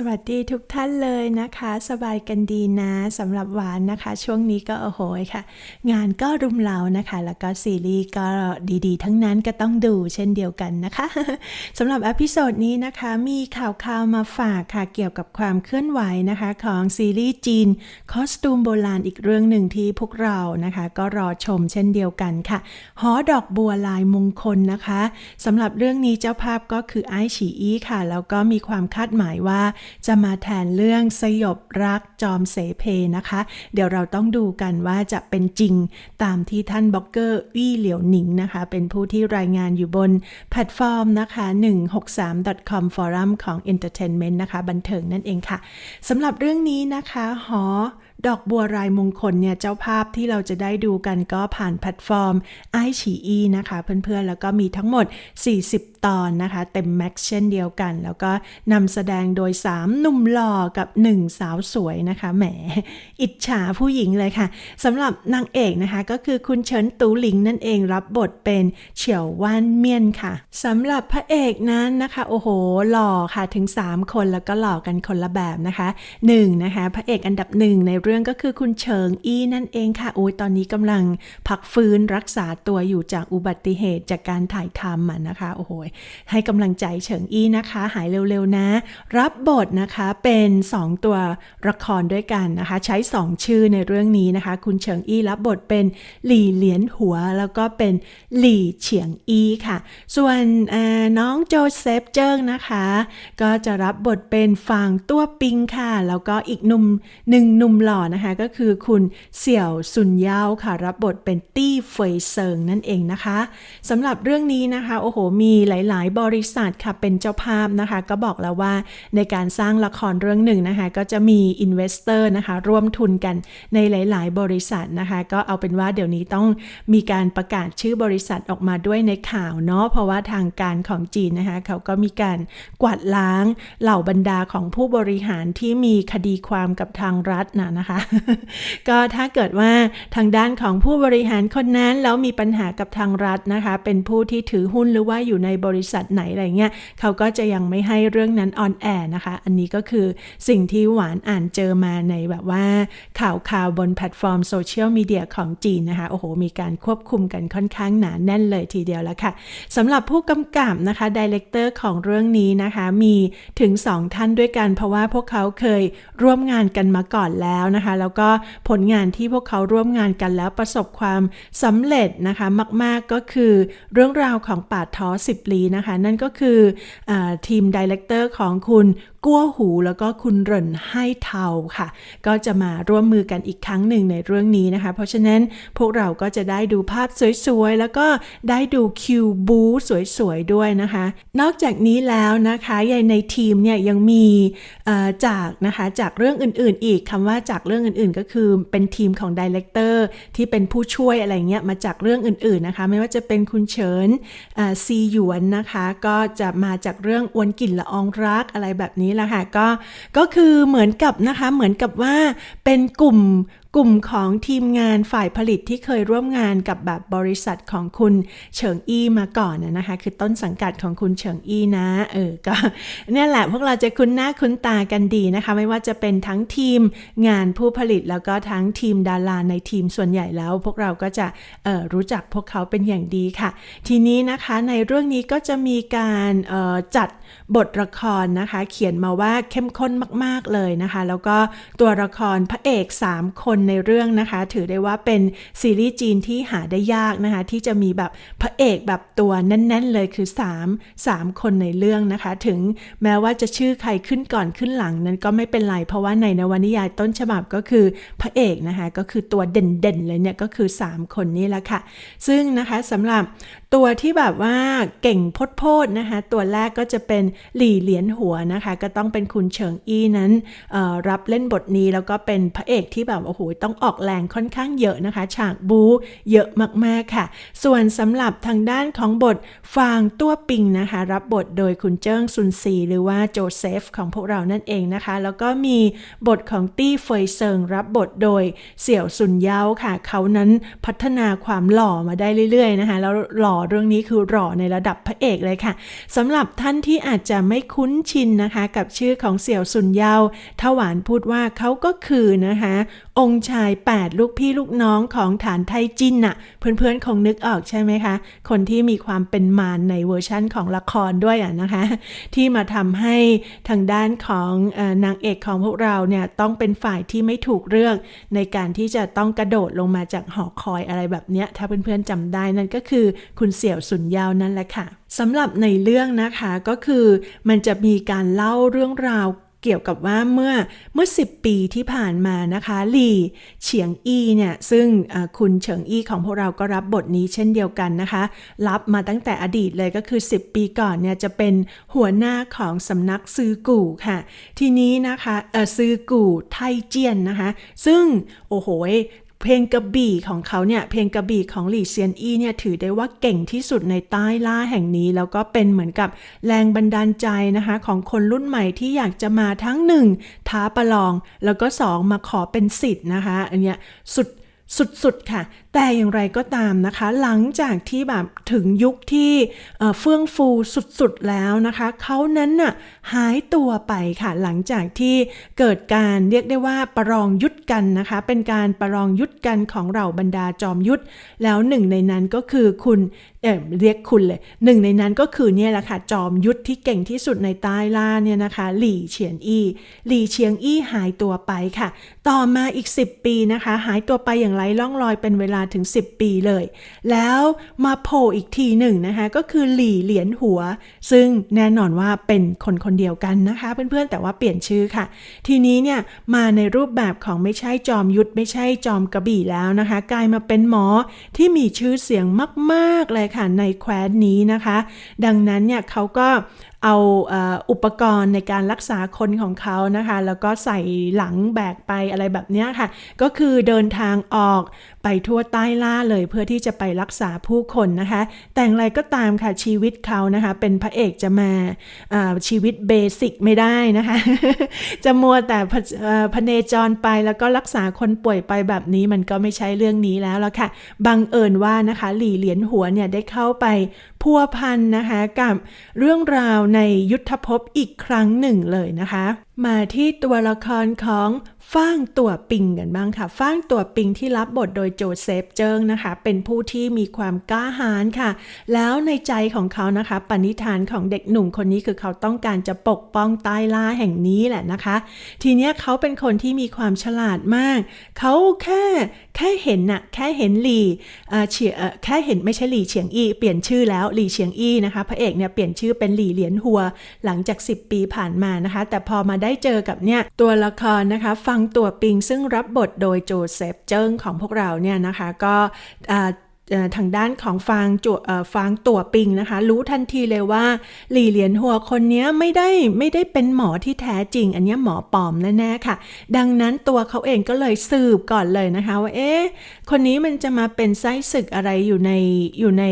สวัสดีทุกท่านเลยนะคะ สบายกันดีนะสำหรับหวานนะคะ ช่วงนี้ก็โอ้โหค่ะ งานก็รุมเร้านะคะ แล้วก็ซีรีส์ก็ดีๆ ทั้งนั้นก็ต้องดูเช่นเดียวกันนะคะสำหรับอพิโซดนี้นะคะมีข่าวข่าวมาฝากค่ะเกี่ยวกับความเคลื่อนไหวนะคะ ของซีรีส์จีนคอสตูมโบราณอีกเรื่องหนึ่งที่พวกเรานะคะ ก็รอชมเช่นเดียวกันค่ะหอดอกบัวลายมงคลนะคะสำหรับเรื่องนี้เจ้าภาพก็คือไอฉีอี้ค่ะแล้วก็มีความคาดหมายว่าจะมาแทนเรื่องสยบรักจอมเสเพนะคะ เดี๋ยวเราต้องดูกันว่าจะเป็นจริงตามที่ท่านบล็อกเกอร์วี่เหลียวหนิงนะคะ เป็นผู้ที่รายงานอยู่บนแพลตฟอร์มนะคะ 163.com forum ของ entertainment นะคะ บันเทิงนั่นเองค่ะสำหรับเรื่องนี้นะคะหอดอกบัวรายมงคลเนี่ยเจ้าภาพที่เราจะได้ดูกันก็ผ่านแพลตฟอร์มไอฉีอีนะคะ เพื่อนๆ แล้วก็มีทั้งหมด 40ตอนนะคะ เต็มแม็กซ์เช่นเดียวกัน แล้วก็นำแสดงโดย 3 หนุ่มหล่อกับ 1 สาวสวยนะคะแหมอิจฉาผู้หญิงเลยค่ะสำหรับนางเอกนะคะ ก็คือคุณเฉินตูหลิงนั่นเองรับบทเป็นเฉียวว่านเมียนค่ะสำหรับพระเอกนั้นนะคะโอ้โหหล่อค่ะถึง 3 คนแล้วก็หล่อกันคนละแบบนะคะ1นะคะพระเอกอันดับหนึ่งในเรื่องก็คือคุณเฉิงอี้นั่นเองค่ะโอ้ยตอนนี้กำลังพักฟื้นรักษาตัวอยู่จากอุบัติเหตุจากการถ่ายทำนะคะโอ้โหให้กำลังใจเฉิงอี้นะคะ หายเร็วๆนะ รับบทนะคะเป็น 2 ตัวละครด้วยกันนะคะ ใช้ 2 ชื่อในเรื่องนี้นะคะ คุณเฉิงอี้รับบทเป็นหลี่เหลียนหัว แล้วก็เป็นหลี่เฉียงอี้ค่ะ ส่วนน้องโจเซฟเจิ้งนะคะ ก็จะรับบทเป็นฟางตัวปิงค่ะ แล้วก็อีกหนุ่มหนึ่งหนุ่มหล่อนะคะก็คือคุณเสี่ยวซุนยาวค่ะ รับบทเป็นตี้เฟยเซิงนั่นเองนะคะสำหรับเรื่องนี้นะคะโอ้โหมีหลาย ๆ บริษัทค่ะเป็นเจ้าภาพนะคะ ก็บอกแล้วว่าในการสร้างละครเรื่องหนึ่งนะคะ ก็จะมีอินเวสเตอร์นะคะ ร่วมทุนกันในหลาย ๆ บริษัทนะคะ ก็เอาเป็นว่าเดี๋ยวนี้ต้องมีการประกาศชื่อบริษัทออกมาด้วยในข่าวเนาะเพราะว่าทางการของจีนนะคะ เขาก็มีการกวาดล้างเหล่าบรรดาของผู้บริหารที่มีคดีความกับทางรัฐนะนะคะ ก็ถ้าเกิดว่าทางด้านของผู้บริหารคนนั้นแล้วมีปัญหากับทางรัฐนะคะ เป็นผู้ที่ถือหุ้นหรือว่าอยู่ในบริษัทไหนอะไรเงี้ยเขาก็จะยังไม่ให้เรื่องนั้นออนแอร์นะคะ อันนี้ก็คือสิ่งที่หวานอ่านเจอมาในแบบว่า ข่าวข่าวบนแพลตฟอร์มโซเชียลมีเดียของจีนนะคะ โอ้โห มีการควบคุมกันค่อนข้างหนาแน่นเลยทีเดียวแล้วค่ะสำหรับผู้กำกับนะคะดีเลกเตอร์ของเรื่องนี้นะคะมีถึง 2 ท่านด้วยกัน เพราะว่าพวกเขาเคยร่วมงานกันมาก่อนแล้วนะคะ แล้วก็ผลงานที่พวกเขาร่วมงานกันแล้วประสบความสำเร็จนะคะ มาก ๆก็คือเรื่องราวของป่าท้อสิบลีนะคะ นั่นก็คืออทีมดีเลกเตอร์ของคุณกัวหูแล้วก็คุณเหรินให้เทาค่ะ ก็จะมาร่วมมือกันอีกครั้งหนึ่งในเรื่องนี้นะคะ เพราะฉะนั้นพวกเราก็จะได้ดูภาพสวยๆ แล้วก็ได้ดูคิวบูสวยๆ ด้วยนะคะ นอกจากนี้แล้วนะคะยังในทีมเนี่ยยังมีจากนะคะจากเรื่องอื่นๆ อีกคำว่าจากเรื่องอื่นๆ ก็คือเป็นทีมของดีเลกเตอร์ที่เป็นผู้ช่วยอะไรเงี้ยมาจากเรื่องอื่นๆ นะคะ ไม่ว่าจะเป็นคุณเฉินซีหยวนนะคะ ก็จะมาจากเรื่องอวนกลิ่นละอองรักอะไรแบบนี้แหละค่ะก็ก็คือเหมือนกับนะคะเหมือนกับว่าเป็นกลุ่มกลุ่มของทีมงานฝ่ายผลิตที่เคยร่วมงานกับแบบบริษัทของคุณเฉิงอี้มาก่อนนะคะ คือต้นสังกัดของคุณเฉิงอี้นะ เออ ก็เนี่ยแหละพวกเราจะคุ้นหน้าคุ้นตากันดีนะคะ ไม่ว่าจะเป็นทั้งทีมงานผู้ผลิตแล้วก็ทั้งทีมดาราในทีมส่วนใหญ่แล้ว พวกเราก็จะเออรู้จักพวกเขาเป็นอย่างดีค่ะ ทีนี้นะคะในเรื่องนี้ก็จะมีการออจัดบทละครนะคะ เขียนมาว่าเข้มข้นมาก ๆเลยนะคะ แล้วก็ตัวละครพระเอก 3 คนในเรื่องนะคะ ถือได้ว่าเป็นซีรีส์จีนที่หาได้ยากนะคะ ที่จะมีแบบพระเอกแบบตัวแน่น ๆ เลยคือ 3 3 คนในเรื่องนะคะ ถึงแม้ว่าจะชื่อใครขึ้นก่อนขึ้นหลังนั้นก็ไม่เป็นไร เพราะว่าในนวนิยายต้นฉบับก็คือพระเอกนะคะ ก็คือตัวเด่น ๆ เลยเนี่ยก็คือ 3 คนนี้แหละค่ะ ซึ่งนะคะสำหรับตัวที่แบบว่าเก่งพดโพดนะคะ ตัวแรกก็จะเป็นหลี่เหลียนหัวนะคะ ก็ต้องเป็นคุณเฉิงอี้นั้นรับเล่นบทนี้แล้วก็เป็นพระเอกที่แบบโอ้โหต้องออกแรงค่อนข้างเยอะนะคะ ฉากบูเยอะมากๆค่ะ ส่วนสำหรับทางด้านของบทฟางตัวปิงนะคะ รับบทโดยคุณเจิ้งซุนซี หรือว่าโจเซฟของพวกเรานั่นเองนะคะ แล้วก็มีบทของตี้เฟยเซิงรับบทโดยเสี่ยวซุนเยาค่ะ เขานั้นพัฒนาความหล่อมาได้เรื่อยๆนะคะ แล้วหล่อเรื่องนี้คือหล่อในระดับพระเอกเลยค่ะสำหรับท่านที่อาจจะไม่คุ้นชินนะคะ กับชื่อของเสี่ยวซุนเยาถหวานพูดว่าเขาก็คือนะคะ องค์ชาย 8 ลูกพี่ลูกน้องของฐานไทจินน่ะ เพื่อนๆ คงนึกออกใช่ไหมคะ คนที่มีความเป็นมารในเวอร์ชั่นของละครด้วยอะนะคะ ที่มาทำให้ทางด้านของอนางเอกของพวกเราเนี่ย ต้องเป็นฝ่ายที่ไม่ถูกเลือก ในการที่จะต้องกระโดดลงมาจากหอคอยอะไรแบบเนี้ย ถ้าเพื่อนๆจำได้นั่นก็คือคุณเสี่ยวสุนยาวนั่นแหละค่ะสำหรับในเรื่องนะคะก็คือมันจะมีการเล่าเรื่องราว เกี่ยวกับว่าเมื่อเมื่อ 10 ปีที่ผ่านมานะคะหลี่เฉียงอี้เนี่ยซึ่งคุณเฉิงอี้ของพวกเราก็รับบทนี้เช่นเดียวกันนะคะ รับมาตั้งแต่อดีตเลยก็คือ 10 ปีก่อนเนี่ยจะเป็นหัวหน้าของสำนักซือกู่ค่ะ ทีนี้นะคะซือกู่ไทเจียนนะคะ ซึ่งโอ้โห เพลงกระบี่ของเขาเนี่ยเพลงกระบี่ของหลี่เซียนอี้เนี่ยถือได้ว่าเก่งที่สุดในใต้ล่าแห่งนี้ แล้วก็เป็นเหมือนกับแรงบันดาลใจนะคะ ของคนรุ่นใหม่ที่อยากจะมาทั้งหนึ่งท้าประลอง แล้วก็สองมาขอเป็นสิทธิ์นะคะอันเนี้ยสุด สุดๆ ค่ะ แต่อย่างไรก็ตามนะคะ หลังจากที่แบบถึงยุคที่เฟื่องฟูสุดๆ แล้วนะคะ เขานั้นน่ะหายตัวไปค่ะ หลังจากที่เกิดการเรียกได้ว่าประลองยุทธกันนะคะ เป็นการประลองยุทธกันของเราบรรดาจอมยุทธ แล้วหนึ่งในนั้นก็คือคุณเออเรียกคุณเลยหนึ่งในนั้นก็คือเนี่ยแหละค่ะ จอมยุทธที่เก่งที่สุดในใต้ล่าเนี่ยนะคะ หลี่เฉียนอี้ หลี่เฉียงอี้หายตัวไปค่ะ ต่อมาอีก 10 ปีนะคะ หายตัวไปอย่างไร้ล่องรอยเป็นเวลาถึง 10 ปีเลย แล้วมาโผล่อีกทีหนึ่งนะคะ ก็คือหลี่เหรียญหัว ซึ่งแน่นอนว่าเป็นคนคนเดียวกันนะคะ เพื่อนๆ แต่ว่าเปลี่ยนชื่อค่ะ ทีนี้เนี่ยมาในรูปแบบของไม่ใช่จอมยุทธไม่ใช่จอมกระบี่แล้วนะคะ กลายมาเป็นหมอที่มีชื่อเสียงมาก ๆ เลยค่ะในแคว้นนี้นะคะ ดังนั้นเนี่ยเขาก็เอาอุปกรณ์ในการรักษาคนของเขานะคะ แล้วก็ใส่หลังแบกไปอะไรแบบนี้ค่ะ ก็คือเดินทางออก ไปทั่วใต้ล่าเลยเพื่อที่จะไปรักษาผู้คนนะคะ แต่งไรก็ตามค่ะชีวิตเขานะคะ เป็นพระเอกจะมาชีวิตเบสิกไม่ได้นะคะ จะมัวแต่พเนจรไปแล้วก็รักษาคนป่วยไปแบบนี้มันก็ไม่ใช่เรื่องนี้แล้วละค่ะบังเอิญว่านะคะหลี่เหรียญหัวเนี่ยได้เข้าไปพัวพันนะคะกับเรื่องราวในยุทธภพอีกครั้งหนึ่งเลยนะคะ มาที่ตัวละครของ ฟ้างตัวปิงกันบ้างค่ะ ฟ้างตัวปิงที่รับบทโดยโจเซฟเจิงนะคะ เป็นผู้ที่มีความกล้าหาญค่ะ แล้วในใจของเขานะคะ ปณิธานของเด็กหนุ่มคนนี้คือเขาต้องการจะปกป้องใต้ล่าแห่งนี้แหละนะคะ ทีเนี้ยเขาเป็นคนที่มีความฉลาดมาก เขาแค่ แค่เห็นน่ะแค่เห็นหลี่เฉียแค่เห็นไม่ใช่หลี่เฉียงอี้ เปลี่ยนชื่อแล้วหลี่เฉียงอี้นะคะ พระเอกเนี่ยเปลี่ยนชื่อเป็นหลี่เหรียญหัว หลังจาก 10 ปีผ่านมานะคะ แต่พอมาได้เจอกับเนี่ยตัวละครนะคะ ฟังตัวปิงซึ่งรับบทโดยโจเซฟเจิ้งของพวกเราเนี่ยนะคะก็ ทางด้านของฟางจวฟางตัวปิงนะคะ รู้ทันทีเลยว่า หลี่เหรียญหัวคนนี้ไม่ได้ไม่ได้เป็นหมอที่แท้จริง อันนี้หมอปลอมแน่ๆค่ะ ดังนั้นตัวเขาเองก็เลยสืบก่อนเลยนะคะ ว่าเอ๊ะคนนี้มันจะมาเป็นไส้ศึกอะไรอยู่ในอยู่ใน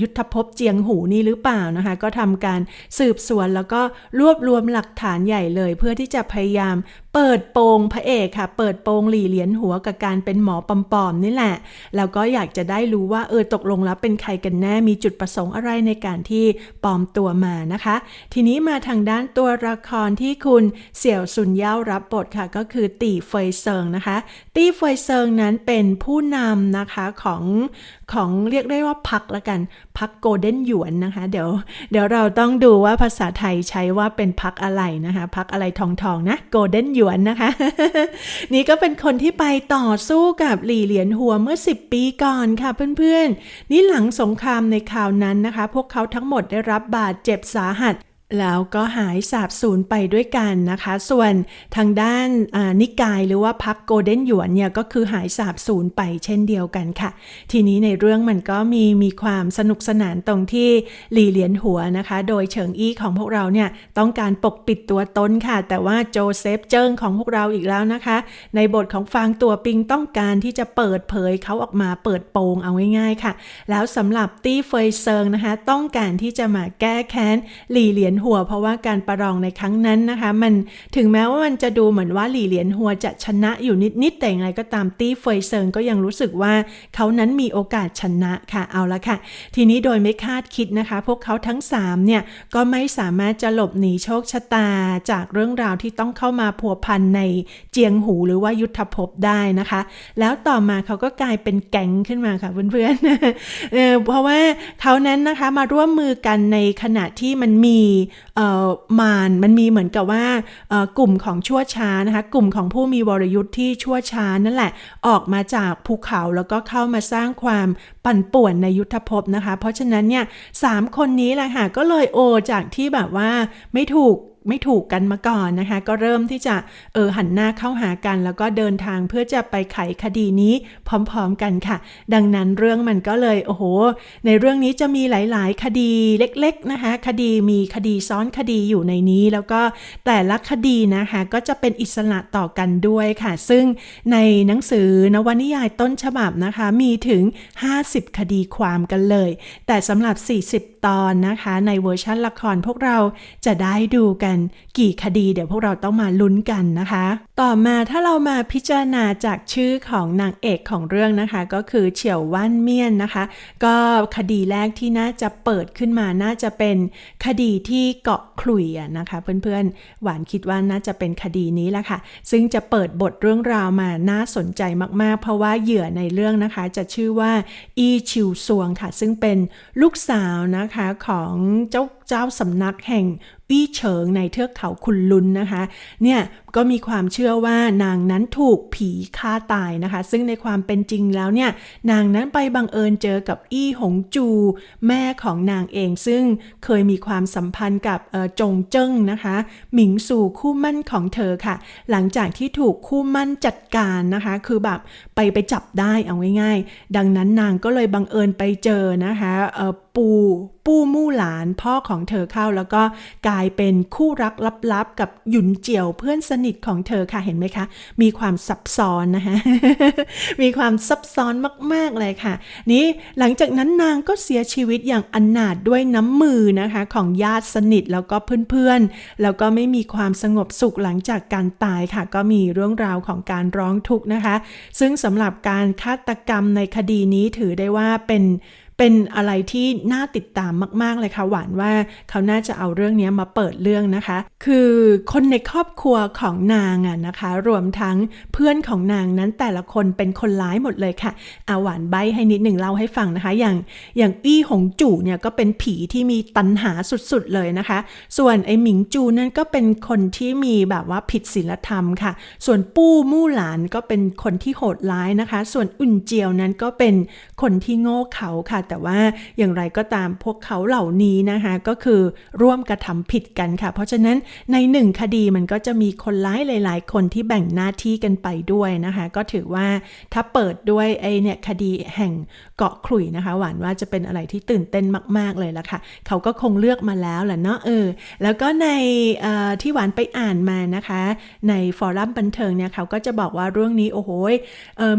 ยุทธภพเจียงหูนี่หรือเปล่านะคะ ก็ทำการสืบสวนแล้วก็รวบรวมหลักฐานใหญ่เลย เพื่อที่จะพยายามเปิดโปงพระเอกค่ะ เปิดโปงหลี่เหรียญหัวกับการเป็นหมอปลอมๆนี่แหละแล้วก็อยากจะได้รู้ว่าเออตกลงแล้วเป็นใครกันแน่มีจุดประสงค์อะไรในการที่ปลอมตัวมานะคะ ทีนี้มาทางด้านตัวละครที่คุณเสี่ยวซุนเย่ารับบทค่ะ ก็คือตีเฟยเซิงนะคะ ตีเฟยเซิงนั้นเป็นผู้นำนะคะของของเรียกได้ว่าพักละกันพักโกลเด้นหยวนนะคะ เดี๋ยวเดี๋ยวเราต้องดูว่าภาษาไทยใช้ว่าเป็นพักอะไรนะคะพักอะไรทองทองนะโกลเด้นหยวนนะคะ นี่ก็เป็นคนที่ไปต่อสู้กับหลี่เหรียญหัวเมื่อ 10 ปีก่อนค่ะเพื่อนๆ นี่หลังสงครามในคราวนั้นนะคะ พวกเขาทั้งหมดได้รับบาดเจ็บสาหัส แล้วก็หายสาบสูญไปด้วยกันนะคะ ส่วนทางด้านนิกายหรือว่าพักโกลเด้นหยวนเนี่ยก็คือหายสาบสูญไปเช่นเดียวกันค่ะ ทีนี้ในเรื่องมันก็มีมีความสนุกสนานตรงที่หลีเหลียนหัวนะคะ โดยเฉิงอี้ของพวกเราเนี่ยต้องการปกปิดตัวตนค่ะ แต่ว่าโจเซฟเจิ้งของพวกเราอีกแล้วนะคะ ในบทของฟางตัวปิงต้องการที่จะเปิดเผยเขาออกมาเปิดโปงเอาง่ายๆค่ะ แล้วสำหรับตี้เฟยเซิงนะคะ ต้องการที่จะมาแก้แค้นหลี่เหลียนหัว เพราะว่าการประลองในครั้งนั้นนะคะ มันถึงแม้ว่ามันจะดูเหมือนว่าหลี่เหลียนหัวจะชนะอยู่นิดๆแต่อย่างไรก็ตามตี้เฟยเซิงก็ยังรู้สึกว่าเขานั้นมีโอกาสชนะค่ะเอาละค่ะ ทีนี้โดยไม่คาดคิดนะคะ พวกเขาทั้งสามเนี่ยก็ไม่สามารถจะหลบหนีโชคชะตาจากเรื่องราวที่ต้องเข้ามาพัวพันในเจียงหูหรือว่ายุทธภพได้นะคะ แล้วต่อมาเขาก็กลายเป็นแก๊งขึ้นมาค่ะเพื่อนๆเเพราะว่าเขานั้นนะคะมาร่วมมือกันในขณะที่มันมีมารมันมีเหมือนกับว่ากลุ่มของชั่วช้านะคะกลุ่มของผู้มีวรยุทธ์ที่ชั่วช้านั่นแหละ ออกมาจากภูเขาแล้วก็เข้ามาสร้างความปั่นป่วนในยุทธภพนะคะ เพราะฉะนั้นเนี่ยสามคนนี้แหละค่ะก็เลยโอจากที่แบบว่าไม่ถูก ไม่ถูกกันมาก่อนนะคะ ก็เริ่มที่จะเออหันหน้าเข้าหากัน แล้วก็เดินทางเพื่อจะไปไขคดีนี้พร้อมๆกันค่ะ ดังนั้นเรื่องมันก็เลยโอ้โห ในเรื่องนี้จะมีหลายๆ คดีเล็กๆนะคะ คดีมีคดีซ้อนคดีอยู่ในนี้ แล้วก็แต่ละคดีนะคะก็จะเป็นอิสระต่อกันด้วยค่ะ ซึ่งในหนังสือนวนิยายต้นฉบับนะคะมีถึง 50 คดีความกันเลย แต่สำหรับ 40 ตอนนะคะ ในเวอร์ชันละครพวกเราจะได้ดูกันกี่คดีเดี๋ยวพวกเราต้องมาลุ้นกันนะคะ ต่อมาถ้าเรามาพิจารณาจากชื่อของนางเอกของเรื่องนะคะ ก็คือเฉียวว่านเมียนนะคะ ก็คดีแรกที่น่าจะเปิดขึ้นมาน่าจะเป็นคดีที่เกาะขลุ่ยนะคะ เพื่อนๆหวานคิดว่าน่าจะเป็นคดีนี้แหละค่ะ ซึ่งจะเปิดบทเรื่องราวมาน่าสนใจมากๆ เพราะว่าเหยื่อในเรื่องนะคะ จะชื่อว่าอีชิวซวงค่ะ ซึ่งเป็นลูกสาวนะคะของเจ้า เจ้าสำนักแห่งวี่เฉิงในเทือกเขาคุนลุนนะคะ เนี่ยก็มีความเชื่อว่านางนั้นถูกผีฆ่าตายนะคะ ซึ่งในความเป็นจริงแล้วเนี่ยนางนั้นไปบังเอิญเจอกับอี้หงจู แม่ของนางเอง ซึ่งเคยมีความสัมพันธ์กับจงเจิ้งนะคะ หมิงสู่คู่มั่นของเธอค่ะ หลังจากที่ถูกคู่มั่นจัดการนะคะ คือแบบไปไปจับได้เอาง่ายๆ ดังนั้นนางก็เลยบังเอิญไปเจอนะคะเอ่อปูปู้มู่หลานพ่อของเธอเข้า แล้วก็กลายเป็นคู่รักลับๆ กับหยุนเจียวเพื่อนสนิทของเธอค่ะเห็นไหมคะ มีความซับซ้อนนะคะมีความซับซ้อนมากๆเลยค่ะ นี่หลังจากนั้นนางก็เสียชีวิตอย่างอนาถด้วยน้ำมือนะคะของญาติสนิทแล้วก็เพื่อนๆ แล้วก็ไม่มีความสงบสุขหลังจากการตายค่ะ ก็มีเรื่องราวของการร้องทุกข์นะคะ ซึ่งสำหรับการฆาตกรรมในคดีนี้ถือได้ว่าเป็น เป็นอะไรที่น่าติดตามมาก ๆ เลยค่ะ หวานว่าเขาน่าจะเอาเรื่องนี้มาเปิดเรื่องนะคะ คือคนในครอบครัวของนางอะนะคะ รวมทั้งเพื่อนของนางนั้นแต่ละคนเป็นคนร้ายหมดเลยค่ะอาหวานใบให้นิดหนึ่งเล่าให้ฟังนะคะ อย่างอย่างอี้หงจู่เนี่ยก็เป็นผีที่มีตัณหาสุดๆเลยนะคะ ส่วนไอหมิงจูนั่นก็เป็นคนที่มีแบบว่าผิดศีลธรรมค่ะ ส่วนปู้มู่หลานก็เป็นคนที่โหดร้ายนะคะ ส่วนอุ่นเจียวนั้นก็เป็นคนที่โง่เขลาค่ะแต่ว่าอย่างไรก็ตามพวกเขาเหล่านี้นะคะก็คือร่วมกระทำผิดกันค่ะ เพราะฉะนั้นในหนึ่งคดีมันก็จะมีคนร้ายหลาย ๆ คนที่แบ่งหน้าที่กันไปด้วยนะคะ ก็ถือว่าถ้าเปิดด้วยไอเนี่ยคดีแห่งเกาะขลุ่ยนะคะ หวานว่าจะเป็นอะไรที่ตื่นเต้นมาก ๆ เลยละค่ะ เขาก็คงเลือกมาแล้วแหละเนาะเออ แล้วก็ในออที่หวานไปอ่านมานะคะ ในฟอรัมบันเทิงเนี่ยเขาก็จะบอกว่าเรื่องนี้โอ้โห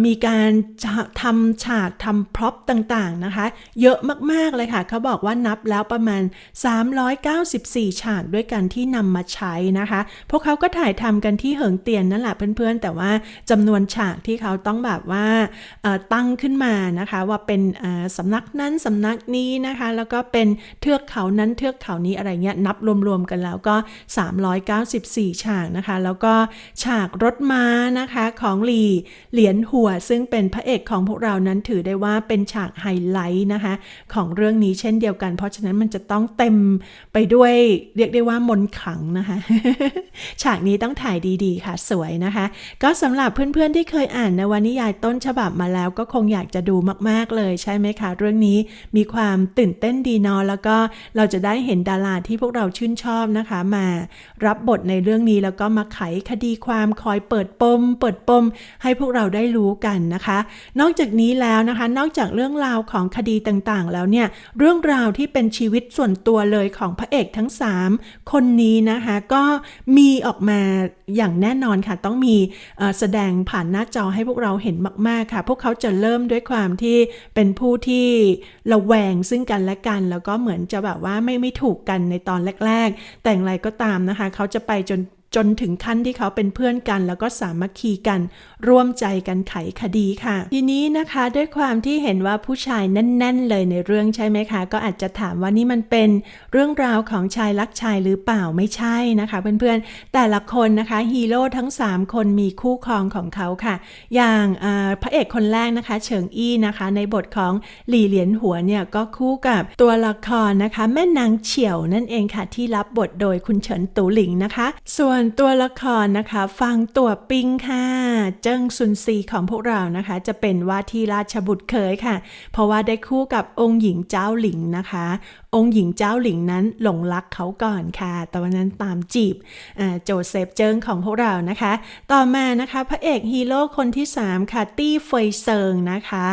มีการทำฉากทำพร็อพต่าง ๆ นะคะเยอะมากๆเลยค่ะ เขาบอกว่านับแล้วประมาณ 394 ฉากด้วยกันที่นำมาใช้นะคะ พวกเขาก็ถ่ายทำกันที่เหิงเตียนนั่นแหละเพื่อนๆ แต่ว่าจำนวนฉากที่เขาต้องแบบว่าตั้งขึ้นมานะคะ ว่าเป็นสำนักนั้นสำนักนี้นะคะ แล้วก็เป็นเทือกเขานั้นเทือกเขานี้อะไรเงี้ยนับรวมๆกันแล้วก็ 394 ฉากนะคะ แล้วก็ฉากรถม้านะคะของหลีเหรียญหัว ซึ่งเป็นพระเอกของพวกเรานั้นถือได้ว่าเป็นฉากไฮไลท์นะคะ ของเรื่องนี้เช่นเดียวกัน เพราะฉะนั้นมันจะต้องเต็มไปด้วยเรียกได้ว่ามนขลังนะคะ ฉากนี้ต้องถ่ายดีๆ ค่ะสวยนะคะ ก็สำหรับเพื่อนๆที่เคยอ่านนวนิยายต้นฉบับมาแล้วก็คงอยากจะดูมากๆเลยใช่ไหมคะ เรื่องนี้มีความตื่นเต้นดีนอะแล้วก็เราจะได้เห็นดาราที่พวกเราชื่นชอบนะคะ มารับบทในเรื่องนี้แล้วก็มาไขคดีความคอยเปิดปม เปิดปม ให้พวกเราได้รู้กันนะคะ นอกจากนี้แล้วนะคะ นอกจากเรื่องราวของคดีต่างๆ แล้วเนี่ยเรื่องราวที่เป็นชีวิตส่วนตัวเลยของพระเอกทั้ง 3 คนนี้นะคะก็มีออกมาอย่างแน่นอนค่ะ ต้องมีแสดงผ่านหน้าจอให้พวกเราเห็นมากๆค่ะ พวกเขาจะเริ่มด้วยความที่เป็นผู้ที่ระแวงซึ่งกันและกัน แล้วก็เหมือนจะแบบว่าไม่ไม่ถูกกันในตอนแรก ๆ แต่อย่างไรก็ตามนะคะ เขาจะไปจน จนถึงขั้นที่เขาเป็นเพื่อนกัน แล้วก็สามัคคีกัน ร่วมใจกันไขคดีค่ะ ทีนี้นะคะด้วยความที่เห็นว่าผู้ชายแน่น ๆ เลยในเรื่องใช่ไหมคะ ก็อาจจะถามว่านี่มันเป็นเรื่องราวของชายรักชายหรือเปล่าไม่ใช่นะคะ เพื่อนๆ แต่ละคนนะคะฮีโร่ทั้ง 3 คนมีคู่ครองของเขาค่ะ อย่างพระเอกคนแรกนะคะเฉิงอี้นะคะ ในบทของหลี่เหลียนหัวเนี่ยก็คู่กับตัวละครนะคะ แม่นางเฉียวนั่นเองค่ะที่รับบทโดยคุณเฉินตูหลิงนะคะ ส่วนตัวละครนะคะ ฟังตัวปิงค่ะ เจิ้งซุนซีของพวกเรานะคะ จะเป็นว่าที่ราชบุตรเคยค่ะ เพราะว่าได้คู่กับองค์หญิงเจ้าหลิงนะคะ องค์หญิงเจ้าหลิงนั้นหลงรักเขาก่อนค่ะ แต่วันนั้นตามจีบโจเซฟเจิ้งของพวกเรานะคะ ต่อมานะคะ พระเอกฮีโร่คนที่ 3 ค่ะ ตี้เฟยเซิงนะคะ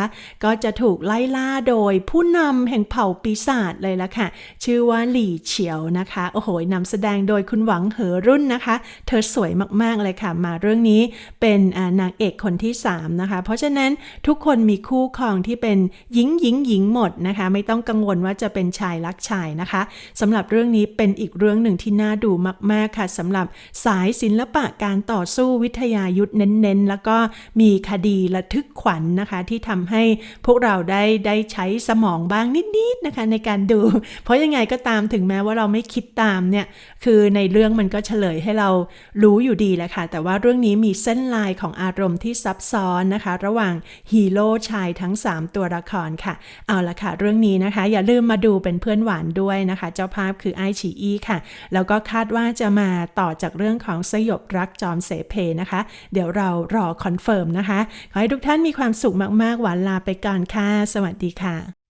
ก็จะถูกไล่ล่าโดยผู้นำแห่งเผ่าปีศาจเลยละค่ะ ชื่อว่าหลี่เฉียวนะคะ โอ้โหนำแสดงโดยคุณหวังเหอรุ่นนะคะเธอสวยมากๆเลยค่ะ มาเรื่องนี้เป็นนางเอกคนที่ 3 นะคะ เพราะฉะนั้นทุกคนมีคู่ครองที่เป็นหญิงหญิงหญิงหมดนะคะ ไม่ต้องกังวลว่าจะเป็นชายรักชายนะคะสำหรับเรื่องนี้เป็นอีกเรื่องหนึ่งที่น่าดูมาก ๆ ค่ะสำหรับสายศิลปะการต่อสู้วิทยายุทธเน้นๆ แล้วก็มีคดีระทึกขวัญนะคะ ที่ทำให้พวกเราได้ได้ใช้สมองบ้างนิด ๆ นะคะ ในการดู เพราะยังไงก็ตามถึงแม้ว่าเราไม่คิดตามเนี่ยคือในเรื่องมันก็เฉลยให้เรารู้อยู่ดีแหละค่ะ แต่ว่าเรื่องนี้มีเส้นลายของอารมณ์ที่ซับซ้อนนะคะ ระหว่างฮีโร่ชายทั้ง 3 ตัวละครค่ะ เอาละค่ะ เรื่องนี้นะคะ อย่าลืมมาดูเป็นเพื่อนหวานด้วยนะคะ เจ้าภาพคือไอฉีอีค่ะ แล้วก็คาดว่าจะมาต่อจากเรื่องของสยบรักจอมเสเพนะคะ เดี๋ยวเรารอคอนเฟิร์มนะคะ ขอให้ทุกท่านมีความสุขมากๆ หวานลาไปก่อนค่ะ สวัสดีค่ะ